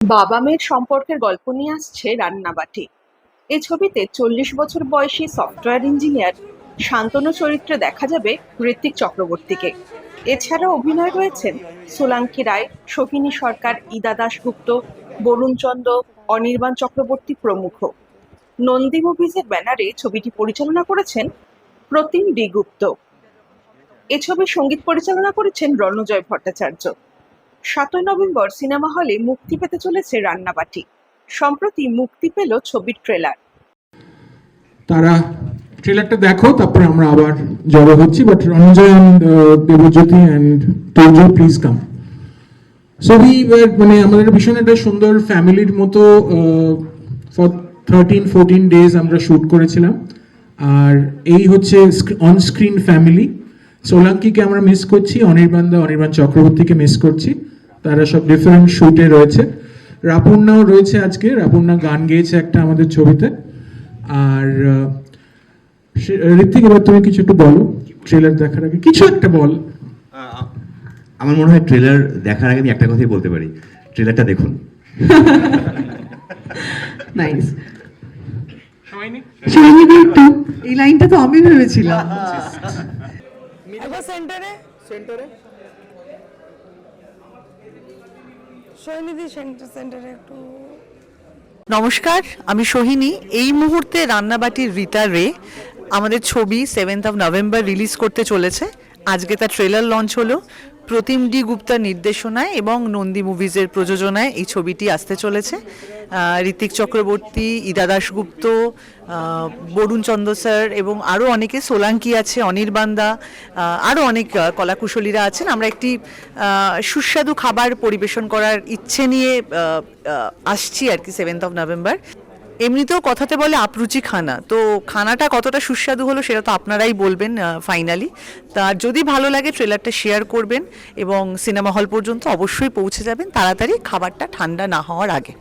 বাবা মেয়ের সম্পর্কের গল্প নিয়ে আসছে রান্নাবাটি। এ ছবিতে চল্লিশ বছর বয়সী সফটওয়্যার ইঞ্জিনিয়ার শান্তনু চরিত্রে দেখা যাবে ঋত্বিক চক্রবর্তীকে। এছাড়া অভিনয় রয়েছেন সোলাঙ্কি রায় সোহিনী সরকার, ইদা দাশগুপ্ত, বরুণ চন্দ, অনির্বাণ চক্রবর্তী প্রমুখ। নন্দী মুভিজের ব্যানারে ছবিটি পরিচালনা করেছেন প্রতিম ডি গুপ্ত। এ ছবির সংগীত পরিচালনা করেছেন রণজয় ভট্টাচার্য। সাতই নভেম্বর সিনেমা হলে মুক্তি পেতে চলেছে রান্নাবাটি। সম্প্রতি মুক্তি পেল ছবির ট্রেলার। তারা ট্রেলারটা দেখো, তারপরে আমরা আবার জড়ো হচ্ছি but Ranjoy Debjyoti and Taij please come so we মানে আমাদের ভীষণ একটা সুন্দর ফ্যামিলির মতো ফর থার্টিন ফোরটিন ডেজ আমরা শ্যুট করেছিলাম। আর এই হচ্ছে অন স্ক্রিন ফ্যামিলি সোলাঙ্কিকে আমরা মিস করছি, অনির্বাণ দা, অনির্বাণ চক্রবর্তীকে মিস করছি। তারা সব ডিফারেন্ট শুটে রয়েছে। রাপুর্ণাও রয়েছে আজকে। রাপুর্ণা গান গেয়েছে একটা আমাদের ছবিতে। আর ঋত্বিক এবার তুমি কিছু একটু বলো। ট্রেলার দেখার আগে। কিছু একটা বল। আমার মনে হয় ট্রেলার দেখার আগে আমি একটা কথাই বলতে পারি। ট্রেলারটা দেখুন। নাইস একটু। এই লাইনটা তো আমি ভেবেছিলাম। সেন্টারে? সেন্টারে? সৈনিধি একটু নমস্কার, আমি সোহিনী। এই মুহূর্তে রান্নাবাটির রিতা রে আমাদের ছবি সেভেন্থ অফ নভেম্বর রিলিজ করতে চলেছে। আজকে তার ট্রেলার লঞ্চ হলো। প্রতিম ডি গুপ্তার নির্দেশনায় এবং নন্দী মুভিজের প্রযোজনায় এই ছবিটি আসতে চলেছে। ঋতিক চক্রবর্তী, ইদা দাশগুপ্ত বরুণ চন্দ্র স্যার এবং আরও অনেকে, সোলাঙ্কি আছে অনির্বাণদা আরও অনেক কলাকুশলীরা আছেন। আমরা একটি সুস্বাদু খাবার পরিবেশন করার ইচ্ছে নিয়ে আসছি আর কি সেভেন্থ অফ নভেম্বর এমনিতেও কথাতে বলে আপরুচি খানা। তো খানাটা কতটা সুস্বাদু হলো সেটা তো আপনারাই বলবেন ফাইনালি তার যদি ভালো লাগে ট্রেলারটা শেয়ার করবেন এবং সিনেমা হল পর্যন্ত অবশ্যই পৌঁছে যাবেন। তাড়াতাড়ি খাবারটা ঠান্ডা না হওয়ার আগে।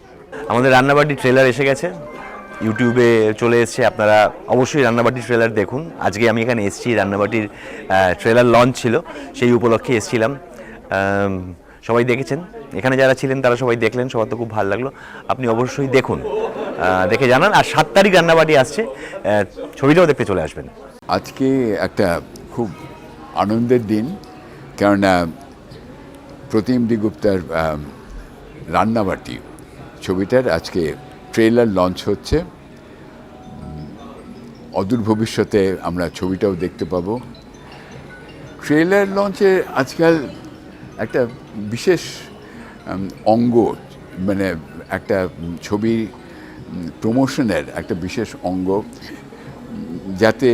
আমাদের রান্নাবাটি ট্রেলার এসে গেছে। ইউটিউবে চলে এসেছে, আপনারা অবশ্যই রান্নাবাটি ট্রেলার দেখুন। আজকে আমি এখানে এসেছি রান্নাবাটির ট্রেলার লঞ্চ ছিল, সেই উপলক্ষে এসেছিলাম। সবাই দেখেছেন। এখানে যারা ছিলেন তারা সবাই দেখলেন, সবার তো খুব ভালো লাগল। আপনি অবশ্যই দেখুন। দেখে জানান। আর সাত তারিখ রান্নাবাটি আসছে ছবিটাও দেখতে চলে আসবেন। আজকে একটা খুব আনন্দের দিন কেননা প্রতিম দিগুপ্তার আম, রান্নাবাটি ছবিটার আজকে ট্রেলার লঞ্চ হচ্ছে। অদূর ভবিষ্যতে আমরা ছবিটাও দেখতে পাবো। ট্রেলার লঞ্চে আজকাল একটা বিশেষ অঙ্গ মানে একটা ছবি প্রমোশনের একটা বিশেষ অঙ্গ, যাতে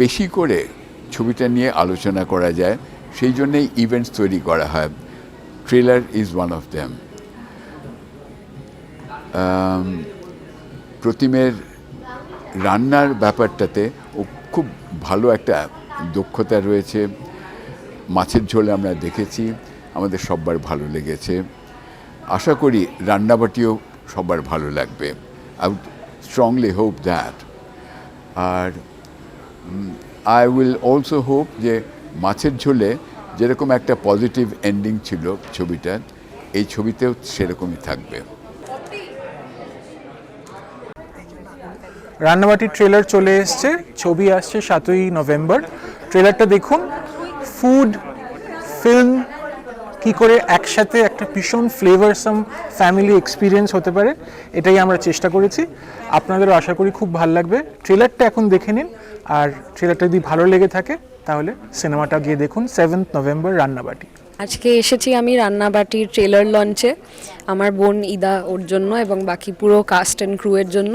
বেশি করে ছবিটা নিয়ে আলোচনা করা যায়, সেই জন্যেই ইভেন্টস তৈরি করা হয়। Trailer is one of them প্রতিমের রান্নার ব্যাপারটাতে ও খুব ভালো একটা দক্ষতা রয়েছে। মাছের ঝোলে আমরা দেখেছি, আমাদের সবার ভালো লেগেছে। আশা করি রান্নাবাটিও সবার ভালো লাগবে। I would strongly hope that R I will also hope যে মাছের ঝোলে যেরকম একটা পজিটিভ এন্ডিং ছিল ছবিটার এই ছবিতেও সেরকমই থাকবে। রান্নাবাটির ট্রেলার চলে এসছে, ছবি আসছে সাতই নভেম্বর। ট্রেলারটা দেখুন ফুড ফিল্ম কি করে একসাথে একটা ভীষণ ফ্লেভারসাম ফ্যামিলি এক্সপিরিয়েন্স হতে পারে, এটাই আমরা চেষ্টা করেছি। আপনাদেরও আশা করি খুব ভালো লাগবে। ট্রেলারটা এখন দেখে নিন, আর ট্রেলারটা যদি ভালো লেগে থাকে, তাহলে সিনেমাটা গিয়ে দেখুন সেভেন্থ নভেম্বর রান্নাবাটি। আজকে এসেছি আমি রান্নাবাটির ট্রেলার লঞ্চে আমার বোন ইদা ওর জন্য এবং বাকি পুরো কাস্ট অ্যান্ড ক্রুয়ের জন্য।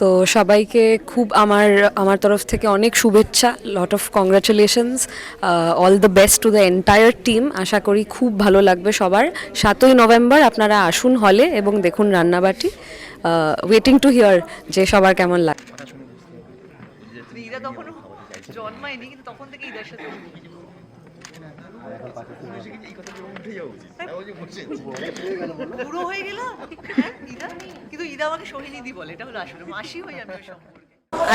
তো সবাইকে খুব আমার আমার তরফ থেকে অনেক শুভেচ্ছা lot of congratulations all the best to the entire team আশা করি খুব ভালো লাগবে সবার। সাতই নভেম্বর আপনারা আসুন হলে এবং দেখুন রান্নাবাটি। ওয়েটিং টু হিয়ার যে সবার কেমন লাগে জন্মায়নি, কিন্তু তখন থেকে সাথে বুড়ো হয়ে গেল? ইদা? কিন্তু ইদা আমাকে বলে, এটা হলো আসলে মাসি আমি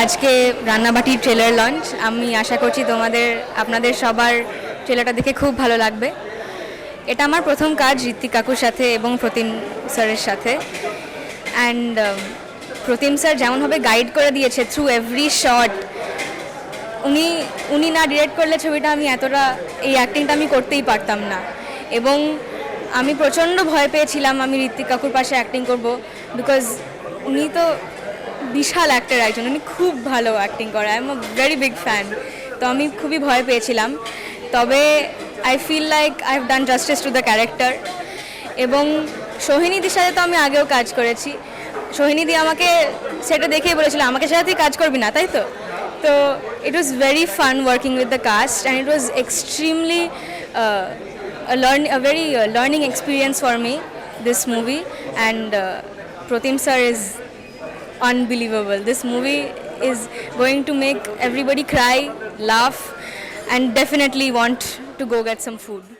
আজকে রান্নাবাটির ট্রেলার লঞ্চ আমি আশা করছি তোমাদের, আপনাদের সবার ট্রেলারটা দেখে খুব ভালো লাগবে। এটা আমার প্রথম কাজ ঋত্বিক কাকুর সাথে এবং প্রতিম স্যারের সাথে। অ্যান্ড প্রতিম স্যার যেমনভাবে গাইড করে দিয়েছে থ্রু এভরি শট উনি উনি না ডিরেক্ট করলে ছবিটা আমি এতটা, এই অ্যাক্টিংটা আমি করতেই পারতাম না। এবং আমি প্রচণ্ড ভয় পেয়েছিলাম আমি ঋত্বিক কাকুর পাশে অ্যাক্টিং করব বিকজ উনি তো বিশাল অ্যাক্টার একজন, উনি খুব ভালো অ্যাক্টিং করে I am a very big fan তো আমি খুবই ভয় পেয়েছিলাম। তবে I feel like I have done justice to the character এবং সোহিনীদির সাথে তো আমি আগেও কাজ করেছি। সোহিনীদি আমাকে সেটা দেখেই বলেছিল, আমাকে সাথে কাজ করবি না, তাই তো? So it was very fun working with the cast, and it was extremely uh, a learn a very uh, learning experience for me. This movie and uh, Pratim sir is unbelievable. This movie is going to make everybody cry, laugh, and definitely want to go get some food.